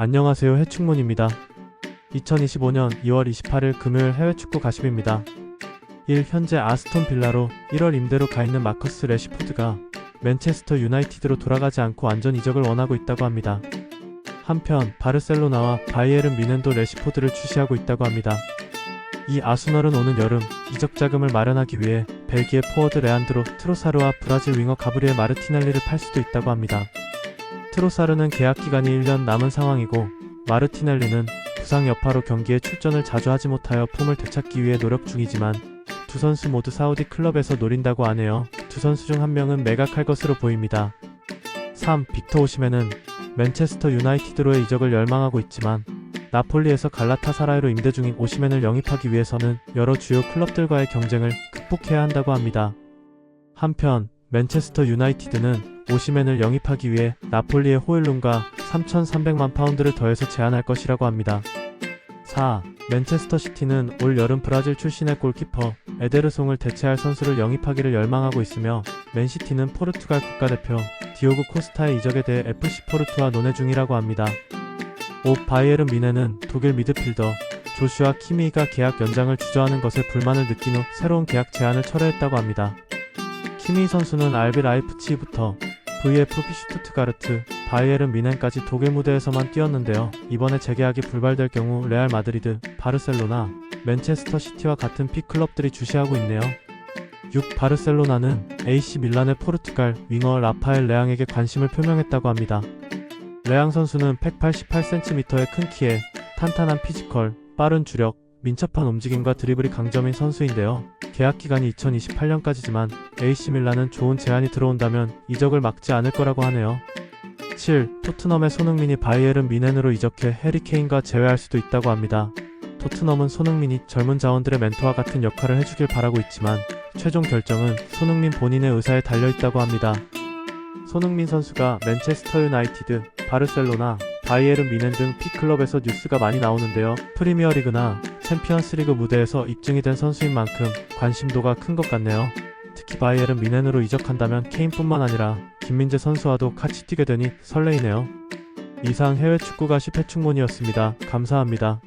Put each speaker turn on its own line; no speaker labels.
안녕하세요 해충문입니다. 2025년 2월 28일 금요일 해외 축구 가십입니다. 1. 현재 아스톤 빌라로 1월 임대로 가 있는 마커스 레시포드가 맨체스터 유나이티드로 돌아가지 않고 안전 이적을 원하고 있다고 합니다. 한편 바르셀로나와 바이에른 미넨도 레시포드를 추시하고 있다고 합니다. 이 아스널은 오는 여름 이적 자금을 마련하기 위해 벨기에 포워드 레안드로 트로사르와 브라질 윙어 가브리엘 마르티넬리를 팔 수도 있다고 합니다. 트로사르는 계약 기간이 1년 남은 상황이고 마르티넬리는 부상 여파로 경기에 출전을 자주 하지 못하여 폼을 되찾기 위해 노력 중이지만 두 선수 모두 사우디 클럽에서 노린다고 하네요. 두 선수 중 한 명은 매각할 것으로 보입니다. 3. 빅터 오시멘은 맨체스터 유나이티드로의 이적을 열망하고 있지만 나폴리에서 갈라타사라이로 임대 중인 오시멘을 영입하기 위해서는 여러 주요 클럽들과의 경쟁을 극복해야 한다고 합니다. 한편 맨체스터 유나이티드는 오시멘을 영입하기 위해 나폴리의 호일룬과 3,300만 파운드를 더해서 제안할 것이라고 합니다. 4. 맨체스터 시티는 올 여름 브라질 출신의 골키퍼 에데르송을 대체할 선수를 영입하기를 열망하고 있으며 맨시티는 포르투갈 국가대표 디오고 코스타의 이적에 대해 FC 포르투와 논의 중이라고 합니다. 5. 바이에른 미네는 독일 미드필더 조슈아 키미가 계약 연장을 주저하는 것에 불만을 느낀 후 새로운 계약 제안을 철회했다고 합니다. 키미 선수는 RB 라이프치히부터 VfB 슈투트가르트, 바이에른 미넨까지 독일 무대에서만 뛰었는데요. 이번에 재계약이 불발될 경우 레알 마드리드, 바르셀로나, 맨체스터 시티와 같은 B클럽들이 주시하고 있네요. 6. 바르셀로나는 AC 밀란의 포르투갈 윙어 라파엘 레앙에게 관심을 표명했다고 합니다. 레앙 선수는 188cm의 큰 키에 탄탄한 피지컬, 빠른 주력, 민첩한 움직임과 드리블이 강점인 선수인데요. 계약 기간이 2028년까지지만 AC 밀란은 좋은 제안이 들어온다면 이적을 막지 않을 거라고 하네요. 7. 토트넘의 손흥민이 바이에른 미넨으로 이적해 해리 케인과 재회할 수도 있다고 합니다. 토트넘은 손흥민이 젊은 자원들의 멘토와 같은 역할을 해주길 바라고 있지만 최종 결정은 손흥민 본인의 의사에 달려있다고 합니다. 손흥민 선수가 맨체스터 유나이티드, 바르셀로나, 바이에른 미넨 등 B클럽에서 뉴스가 많이 나오는데요. 프리미어리그나 챔피언스리그 무대에서 입증이 된 선수인 만큼 관심도가 큰 것 같네요. 특히 바이에른 미넨으로 이적한다면 케인뿐만 아니라 김민재 선수와도 같이 뛰게 되니 설레이네요. 이상 해외 축구가 10회 충문이었습니다. 감사합니다.